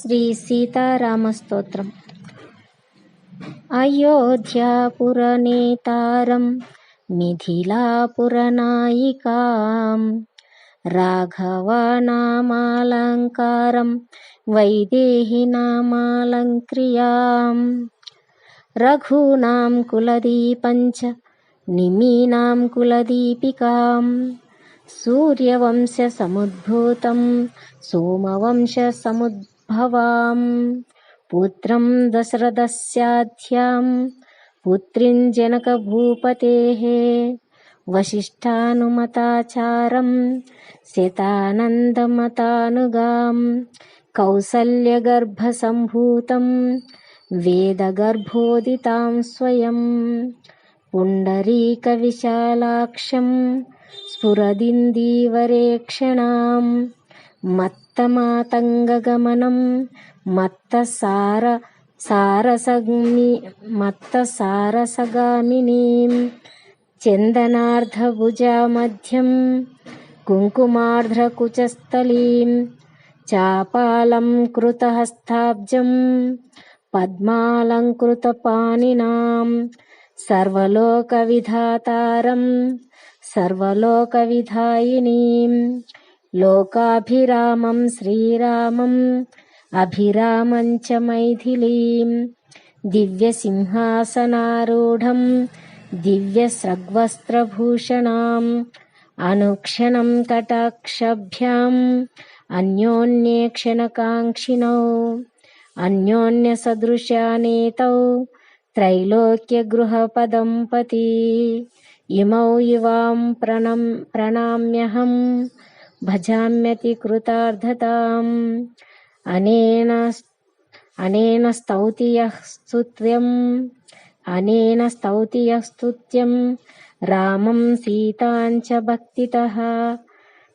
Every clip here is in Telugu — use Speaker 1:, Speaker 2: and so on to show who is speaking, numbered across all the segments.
Speaker 1: శ్రీ సీతారామ స్తోత్రం అయోధ్యాపురనేతారం మిథిలాపురనాయికాం రాఘవనామాలంకారం వైదేహినామాలంక్రియాం రఘూనాం కులదీపంచ నిమీనాం కులదీపికాం సూర్యవంశ సముద్భూతం సోమవంశ సముద్ सोमवंशसमुद्भवाम् पुत्रं दशरथस्याध्यां पुत्रीं जनकभूपतेः वसिष्ठानुमताचारं शतानन्दमतानुगां कौसल्यगर्भसम्भूतं वेदगर्भोदितां स्वयं మత్తమాతంగగమనం మత్త సార సారసగ్ని మత్త సారసగామినీం చందనార్ధభుజామధ్యం కుంకుమార్ధ్రకుచస్థలీం చాపాలం కృతహస్తాబ్జం పద్మాలంకృతపాణినాం సర్వలోకవిధాతారం సర్వలోకవిధాయినీం सर्वलोकविधायिनीं लोकाभिरामं श्रीरामम् अभिरामं च मैथिलीं दिव्यसिंहासनारूढं दिव्यस्रग्वस्त्रभूषणाम् अनुक्षणं कटाक्षभ्याम् अन्योन्येक्षणकाङ्क्षिणौ अन्योन्यसदृशानेतौ त्रैलोक्यगृहपदम्पती इमौ युवां प्रणम् प्रणाम्यहं భజామ్యతి కృతార్థతాం అనేన అనేన స్తౌతి స్తుత్యం. అనేన స్తౌతి స్తుత్యం. రామం సీతాంచ భక్తిత.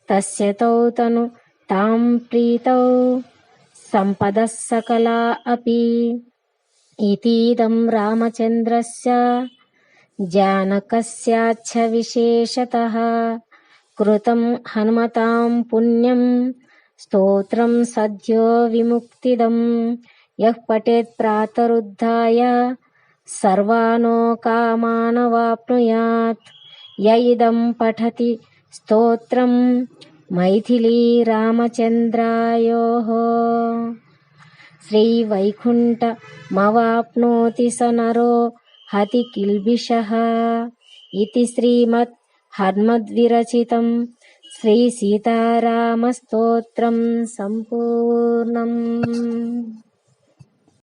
Speaker 1: తస్య తౌ తను తాం ప్రీతౌ. సంపద సకలా అపి. ఇతీదం రామచంద్రస్య. జానకస్యాచ్ఛ విశేషతః. रामचन्द्रस्य जानकस्याच्छ विशेषतः कृतं हनुमतां पुण्यं स्तोत्रं सद्यो विमुक्तिदं यः पठेत् प्रातरुद्धाय सर्वानो कामानवाप्नुयात् य इदं पठति स्तोत्रं मैथिली रामचन्द्रायोः श्रीवैकुण्ठमवाप्नोति स नरो हति किल्बिषः इति श्रीमद् హర్మద్విరచితం. శ్రీసీతారామస్తోత్రం సంపూర్ణం.